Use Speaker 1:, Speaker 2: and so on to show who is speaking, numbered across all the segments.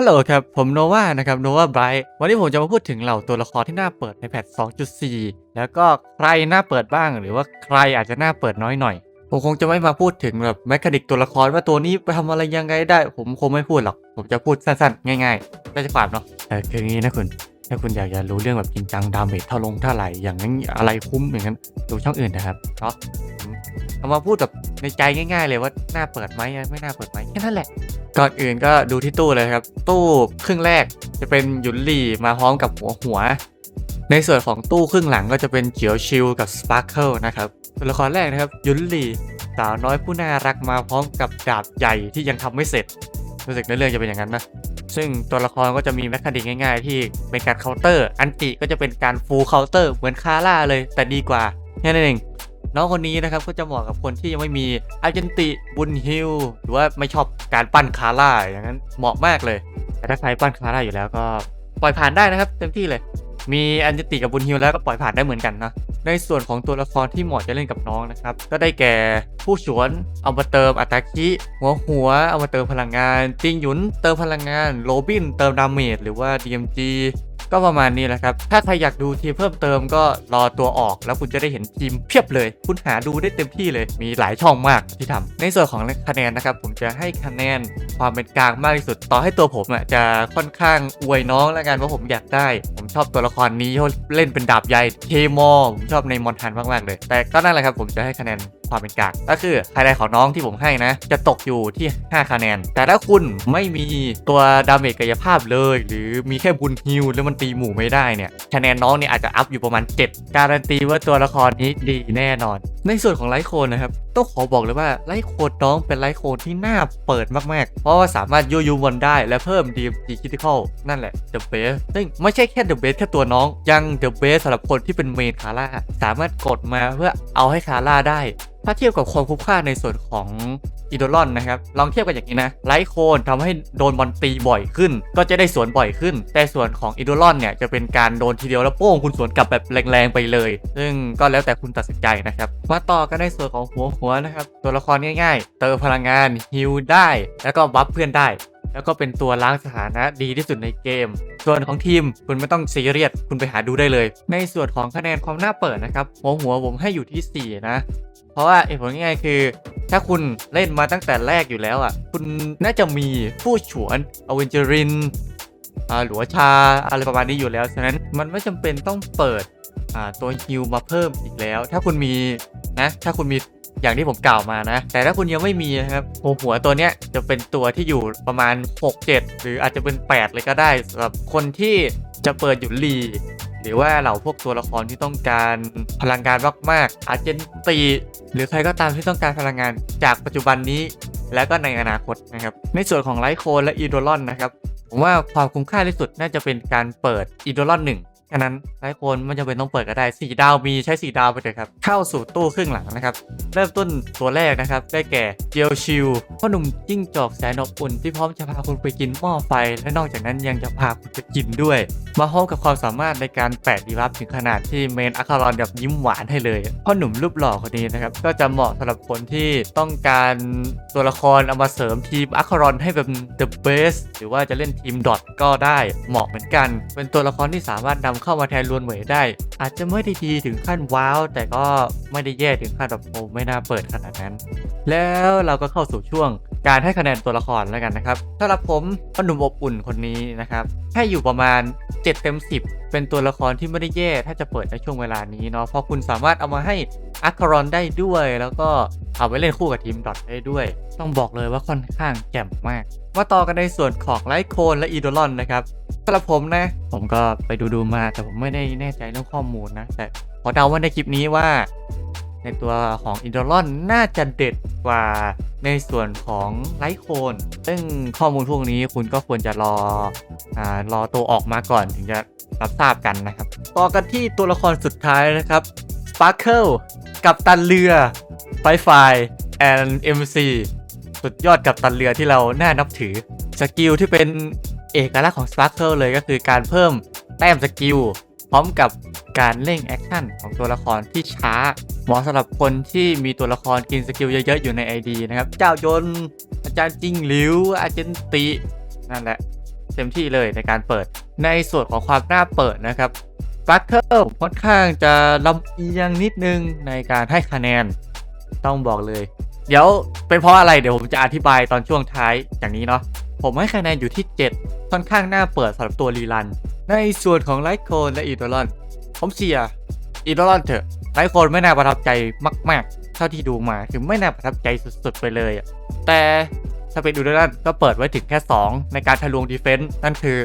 Speaker 1: ฮัลโหลครับ ผมโนวานะครับโนวาไบรท์วันนี้ผมจะมาพูดถึงเหล่าตัวละครที่น่าเปิดในแพท 2.4 แล้วก็ใครน่าเปิดบ้าง หรือว่าใครอาจจะน่าเปิดน้อยหน่อย ผมคงจะไม่มาพูดถึงแบบแมคานิกตัวละครว่าตัวนี้ไปทำอะไรยังไงได้ ผมคงไม่พูดหรอก ผมจะพูดสั้นๆ ง่ายๆได้จะความเนาะแต่คืองี้นะคุณ ถ้าคุณอยากจะรู้เรื่องแบบจริงจังดาเมจเท่าลงเท่าไหร่อย่างนั้นอะไรคุ้มอย่างนั้นดูช่องอื่นนะครับเนาะเอามาพูดแบบในใจง่าย ๆ เลยว่าน่าเปิดไหมไม่น่าเปิดไหมแค่นั้นแหละ ก่อนอื่นก็ดูที่ตู้เลยครับ ตู้ครึ่งแรกจะเป็นหยุนหลี่มาพร้อมกับหัวหัว ในส่วนของตู้ครึ่งหลังก็จะเป็นเจียวชิลกับสปาร์เคิลนะครับตัวละครแรกนะครับหยุนหลี่สาวน้อยผู้น่ารักมาพร้อมกับดาบใหญ่ที่ยังทำไม่เสร็จรู้สึกในเรื่องจะเป็นอย่างนั้นนะซึ่งตัวละครก็จะมีแมคานิกง่ายๆ ที่เป็นการเคาน์เตอร์ อันติก็จะเป็นการฟูลเคาน์เตอร์เหมือนคาร่าเลยแต่ดีกว่าแค่นั้นเอง น้องคนนี้นะครับก็จะเหมาะกับคนที่ยังไม่มีอาร์เจนติบุญฮิลหรือว่าไม่ชอบการปั้นคาร่าอย่างนั้นเหมาะมากเลย แต่ถ้าใครปั้นคาร่าอยู่แล้วก็ปล่อยผ่านได้นะครับเต็มที่เลย มีอันจติกับบุญฮิลแล้วก็ปล่อยผ่านได้เหมือนกันนะในส่วนของตัวละครที่เหมาะจะเล่นกับน้องนะครับ ก็ได้แก่ผู้ฉวนเอามาเติมอัตาคิหัวหัวเอามาเติมพลังงานจิงหยุนเติมพลังงานโรบินเติมดาเมจหรือว่า DMG ก็ประมาณนี้แหละครับ ถ้าใครอยากดูทีมเพิ่มเติมก็รอตัวออก แล้วคุณจะได้เห็นทีมเพียบเลย คุณหาดูได้เต็มที่เลย มีหลายช่องมากที่ทำในส่วนของคะแนนนะครับ ผมจะให้คะแนนความเป็นกลางมากที่สุด ต่อให้ตัวผมอะจะค่อนข้างอวยน้องแล้วกันว่าผมอยากได้ ผม อบตัวละครนี้เล่นเป็นดาบใหญ่เทมอผมชอบในมอนทันมากๆเลย แต่ก็นั่นแหละครับผมจะให้คะแนนความเป็นกลางก็คือคะแนนของน้องที่ผมให้นะ จะตกอยู่ที่ 5 คะแนน แต่ถ้าคุณไม่มีตัวดาเมจกายภาพเลย หรือมีแค่บุญฮิวแล้วมันตีหมู่ไม่ได้เนี่ยคะแนนน้องเนี่ยอาจจะอัพอยู่ประมาณ 7 การันตีว่าตัวละครนี้ดีแน่นอน ในส่วนของไลท์โคนนะครับต้องขอบอกเลยว่าไลท์โคนน้องเป็นไลท์โคนที่น่าเปิดมากๆ เพราะว่าสามารถยูยูบอลได้และเพิ่ม DMG Critical นั่นแหละ The Best ซึ่งไม่ใช่แค่ The Best แค่ตัวน้อง ยัง The Best สำหรับคนที่เป็นเมนคาร่าสามารถกดมาเพื่อเอาให้คาร่าได้ ถ้าเทียบกับความคุ้มค่าในส่วนของอีโดลอนนะครับ ลองเทียบกันอย่างนี้นะ ไลท์โคนทำให้โดนบอลตีบ่อยขึ้น ก็จะได้สวนบ่อยขึ้น แต่ส่วนของอีโดลอนเนี่ยจะเป็นการโดนทีเดียวแล้วโป้งคุณสวนกลับแบบแรงๆไปเลย ซึ่งก็แล้วแต่คุณตัดสินใจนะครับ มาต่อกันในส่วนของหัวหัวนะครับ ตัวละครง่ายๆ เติมพลังงานฮิลได้ แล้วก็บัฟเพื่อนได้ แล้วก็เป็นตัวล้างสถานะดีที่สุดในเกม ส่วนของทีมคุณไม่ต้องซีเรียสคุณไปหาดูได้เลย ในส่วนของคะแนนความน่าเปิดนะครับหัวหัวผมให้อยู่ที่ 4 นะ เพราะว่าเหตุผลง่ายๆคือ ถ้าคุณเล่นมาตั้งแต่แรกอยู่แล้วอะคุณน่าจะมีผู้ฉวนอเวนเจอรินอ่าหรือว่าชาอะไรประมาณนี้อยู่แล้วฉะนั้นมันไม่จำเป็นต้องเปิดอ่าตัวฮิลมาเพิ่มอีกแล้ว ถ้าคุณมีนะถ้าคุณมี อย่างที่ผมกล่าวมานะ แต่ถ้าคุณยังไม่มีนะครับหัวหัวตัวเนี้ยจะเป็นตัวที่อยู่ประมาณ 6 7 หรืออาจจะเป็น 8 เลยก็ได้สำหรับคนที่จะเปิดอยู่ลีหรือว่าเหล่าพวกตัวละครที่ต้องการพลังงานมากๆอาจจะตีหรือใครก็ตามที่ต้องการพลังงานจากปัจจุบันนี้ และก็ในอนาคตนะครับ ในส่วนของไลท์โคนและอีโดลอนนะครับ ผมว่าความคุ้มค่าที่สุดน่าจะเป็นการเปิดอีโดลอนหนึ่ง แค่นั้นไลท์โคนไม่จำเป็นต้องเปิดก็ได้ 4 ดาวมีใช้ 4 ดาวไปเถอะครับ เข้าสู่ตู้ครึ่งหลังนะครับ เริ่มต้นตัวแรกนะครับ ได้แก่เจียวชิวพ่อหนุ่มจิ้งจอกแสนอบอุ่นที่พร้อมจะพาคุณไปกินหม้อไฟ และนอกจากนั้นยังจะพาคุณไปกินด้วย มาพร้อมกับความสามารถในการแปะดีบัฟถึงขนาดที่เมนอัคารอนแบบยิ้มหวานให้เลยพ่อหนุ่มรูปหล่อคนนี้นะครับก็จะเหมาะสำหรับคนที่ต้องการตัวละครเอามาเสริมทีมอัคารอนให้เป็น the best หรือว่าจะเล่นทีมดอทก็ได้เหมาะเหมือนกัน เป็นตัวละครที่สามารถนำเข้ามาแทนลวนเหมยได้ อาจจะไม่ได้ดีถึงขั้นว้าว แต่ก็ไม่ได้แย่ถึงขั้นแบบโอ้ไม่น่าเปิดขนาดนั้น แล้วเราก็เข้าสู่ช่วง การให้คะแนนตัวละครแล้วกันนะครับสำหรับผมพ่อหนุ่มอบอุ่นคนนี้นะครับให้อยู่ประมาณ 7 เต็ม 10 เป็นตัวละครที่ไม่ได้แย่ ถ้าจะเปิดในช่วงเวลานี้เนาะเพราะคุณสามารถเอามาให้อัครอนได้ด้วย แล้วก็เอาไปเล่นคู่กับทีมดอทได้ด้วย ต้องบอกเลยว่าค่อนข้างแจ่มมาก มาต่อกันในส่วนของไลท์โคนและอีโดลอนนะครับสำหรับผมนะ ผมก็ไปดูดูมาแต่ผมไม่ได้แน่ใจเรื่องข้อมูลนะแต่ขอเดาว่าในคลิปนี้ว่า ในตัวของอินโดลอนน่าจะเด็ดกว่าในส่วนของไลท์โคนซึ่งข้อมูลพวกนี้คุณก็ควรจะรออรอตัวออกมาก่อนถึงจะรับทราบกันนะครับ ต่อกันที่ตัวละครสุดท้ายนะครับ Sparkle กับตันเรือไฟไฟ and MC สุดยอดกับตันเรือที่เราน่านับถือ สกิลที่เป็นเอกลักษณ์ของ Sparkle เลยก็คือการเพิ่มแต้มสกิล พร้อมกับ การเร่งแอคชั่นของตัวละครที่ช้า เหมาะสำหรับคนที่มีตัวละครกินสกิลเยอะๆอยู่ใน ID นะครับ เจ้ายนอาจารย์จิงหลิวอาจารย์ตินั่นแหละ เต็มที่เลยในการเปิด ในส่วนของความน่าเปิดนะครับสปาร์เคิลค่อนข้างจะลำเอียงนิดนึงในการให้คะแนนต้องบอกเลย เดี๋ยวเป็นเพราะอะไรเดี๋ยวผมจะอธิบายตอนช่วงท้ายอย่างนี้เนาะผมให้คะแนนอยู่ที่ 7 ค่อนข้างน่าเปิดสำหรับตัวรีรัน ในส่วนของไลท์โคนและอีโดลอน ผมเชียร์อีโดลอนเถอะไลท์โคนไม่น่าประทับใจมาก ๆ เท่าที่ดูมาคือไม่น่าประทับใจสุด ๆ ไปเลยอะแต่ถ้าเป็นอีโดลอนก็เปิดไว้ถึงแค่ 2 ในการทะลวงดีเฟนต์นั่นคือ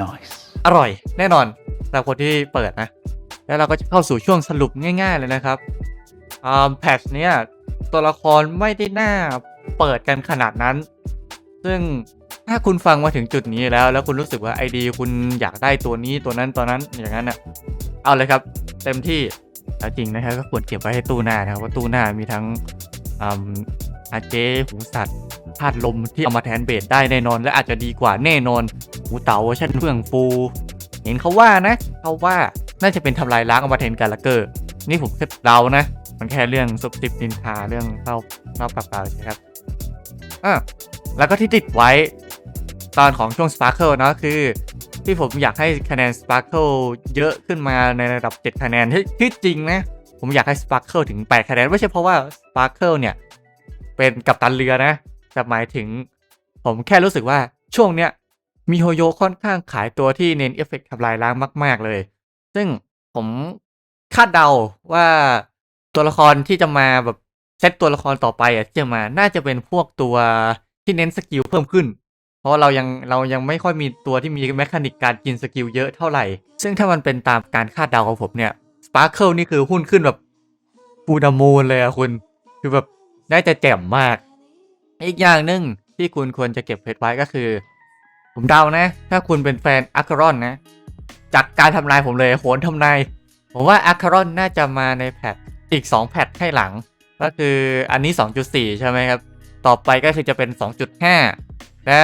Speaker 2: Nice.
Speaker 1: อร่อยแน่นอนสำหรับคนที่เปิดนะ แล้วเราก็จะเข้าสู่ช่วงสรุปง่ายๆเลยนะครับอ่าแพทชเนี้ยตัวละครไม่ได้น่าเปิดกันขนาดนั้น ซึ่ง ถ้าคุณฟังมาถึงจุดนี้แล้ว แล้วคุณรู้สึกว่าไอดีคุณอยากได้ตัวนี้ตัวนั้นตัวนั้นอย่างนั้นอะเอาเลยครับ เต็มที่แล้วจริงนะครับก็ควรเก็บไว้ให้ตู้หน้านะครับว่าตู้หน้ามีทั้งอ่าเจหูสัตว์ธาตุลมที่เอามาแทนเบสได้แน่นอน และอาจจะดีกว่าแน่นอนหูเต๋าเวอร์ชันเฟื่องฟู เห็นเขาว่านะเขาว่าน่าจะเป็นทำลายล้างเอามาแทนกาลเกอร์ นี่ผมแค่เดานะ มันแค่เรื่องซุบซิบนินทาเรื่องเล่าเล่าเปล่าๆใช่ครับอะแล้วก็ที่ติดไว้ ตอนของช่วง Sparkle เนะคือที่ผมอยากให้คะแนน Sparkle เยอะขึ้นมาในระดับ 7 คะแนนที่ที่จริงนะ ผมอยากให้ Sparkle ถึง 8 คะแนน ไม่ใช่เพราะว่า Sparkle เนี่ย เป็นกัปตันเรือนะ แต่หมายถึง ผมแค่รู้สึกว่าช่วงเนี้ยมีโฮโยค่อนข้างขายตัวที่เน้นเอฟเฟกต์ทำลายล้างมาก ๆ เลย ซึ่งผมคาดเดาว่าตัวละครที่จะมาแบบเซตตัวละครต่อไปอะที่จะมาน่าจะเป็นพวกตัวที่เน้นสกิลเพิ่มขึ้น เพราะเรายังเรายังไม่ค่อยมีตัวที่มีแมคานิกการกินสกิลเยอะเท่าไหร่ ซึ่งถ้ามันเป็นตามการคาดเดาของผมเนี่ยสปาร์เคิลนี่คือหุ้นขึ้นแบบปูดามูนเลยอะคุณ คือแบบได้จะแจ่มมาก อีกอย่างหนึ่งที่คุณควรจะเก็บเพชรไว้ก็คือ ผมเดานะ ถ้าคุณเป็นแฟนอาร์ครอนนะ จากการทำนายผมเลยโหนทำนายผมว่าอาร์ครอนน่าจะมาในแพทอีก 2 แพทให้หลัง ก็คืออันนี้ 2.4 ใช่ไหมครับ ต่อไปก็คือจะเป็น 2.5 และ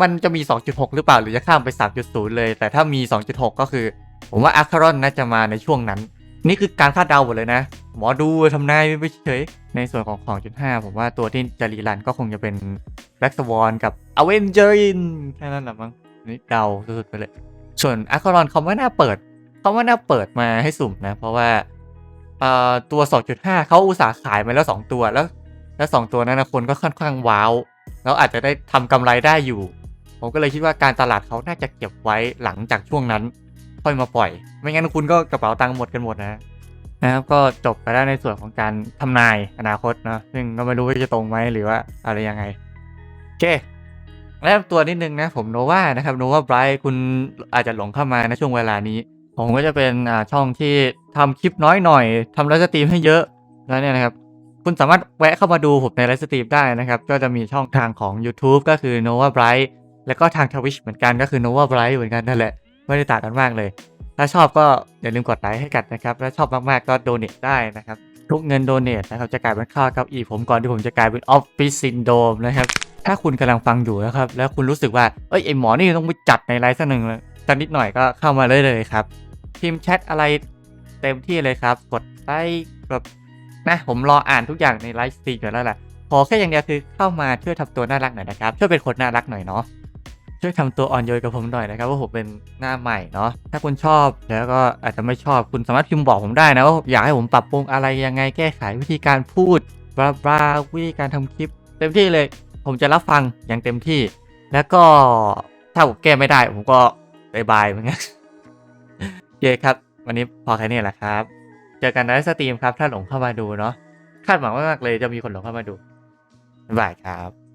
Speaker 1: มันจะมี 2.6 หรือเปล่าหรือจะข้ามไป 3.0 เลย แต่ถ้ามี 2.6 ก็คือ ผมว่าอาร์คารอนน่าจะมาในช่วงนั้น นี่คือการคาดเดาหมดเลยนะ หมอดูทำนายไม่เฉย ในส่วนของของจุดห้าผมว่าตัวที่จะรีรันก็คงจะเป็นแบล็กสวอนกับอเวนเจอรินแค่นั้นแหละมั้งนี่เดาสุดๆไปเลย ส่วนอาร์คารอนเขาไม่น่าเปิดเขาไม่น่าเปิดมาให้สุ่มนะ เพราะว่าตัว 2.5 เขาอุตสาห์ขายมาแล้ว 2 ตัวแล้ว แล้ว 2 ตัวนั้นนะคนก็ค่อนข้างว้าว แล้วอาจจะได้ทำกำไรได้อยู่ ผมก็เลยคิดว่าการตลาดเขาน่าจะเก็บไว้หลังจากช่วงนั้น ค่อยมาปล่อย ไม่งั้นคุณก็กระเป๋าตังค์หมดกันหมดนะนะครับก็จบไปแล้วในส่วนของการทำนายอนาคตเนะซึ่งก็ไม่รู้ว่าจะตรงไหมหรือว่าอะไรยังไงโอเคแล้วตัวนิดนึงนะผมโนวานะครับโนวาไบรท์คุณอาจจะหลงเข้ามาในช่วงเวลานี้ ผมก็จะเป็นอ่าช่องที่ทำคลิปน้อยหน่อยทำไลฟ์สตรีมให้เยอะแล้วเนี่ยนะครับ คุณสามารถแวะเข้ามาดูผมในไลฟ์สตรีมได้นะครับ ก็จะมีช่องทางของ YouTube ก็คือ Nova Bright แล้วก็ทาง Twitch เหมือนกันก็คือ Nova Bright เหมือนกันนั่นแหละ ไม่ได้ต่างกันมากเลย ถ้าชอบก็อย่าลืมกดไลค์ให้กันนะครับ และชอบมากๆก็โดเน a ได้นะครับ ทุกเงินโดเน a นะครับจะกลายเป็นค่าก้าอี้ผมก่อนที่ผมจะกลายเป็นออฟฟิศซินโดมนะครับ ถ้าคุณกำลังฟังอยู่นะครับ แล้วคุณรู้สึกว่า เอ้ยไอหมอนี่ต้องไปจัดในไลฟ์สักหนึ่งสักนิดหน่อยก็เข้ามาเลยเลยครับ พิมพ์แชทอะไรเต็มที่เลยครับ กดไลค์แบบ นะผมรออ่านทุกอย่างในไลฟ์สตรีมอยู่แล้วแหละขอแค่อย่างเดียวคือเข้ามาช่วยทำตัวน่ารักหน่อยนะครับช่วยเป็นคนน่ารักหน่อยเนาะช่วยทำตัวอ่อนโยนกับผมหน่อยนะครับว่าผมเป็นหน้าใหม่เนาะถ้าคุณชอบแล้วก็อาจจะไม่ชอบคุณสามารถพิมพ์บอกผมได้นะว่าอยากให้ผมปรับปรุงอะไรยังไงแก้ไขวิธีการพูดบลาบลาวิธีการทำคลิป เต็มที่เลย ผมจะรับฟังอย่างเต็มที่ แล้วก็ถ้าผมแก้ไม่ได้ผมก็บายบายเหมือนกันโอเคครับ วันนี้พอแค่นี้แหละครับ เจอกันในสตรีมครับ ถ้าหลงเข้ามาดูเนาะคาดหวังมากๆเลยจะมีคนหลงเข้ามาดูบ๊ายบายครับ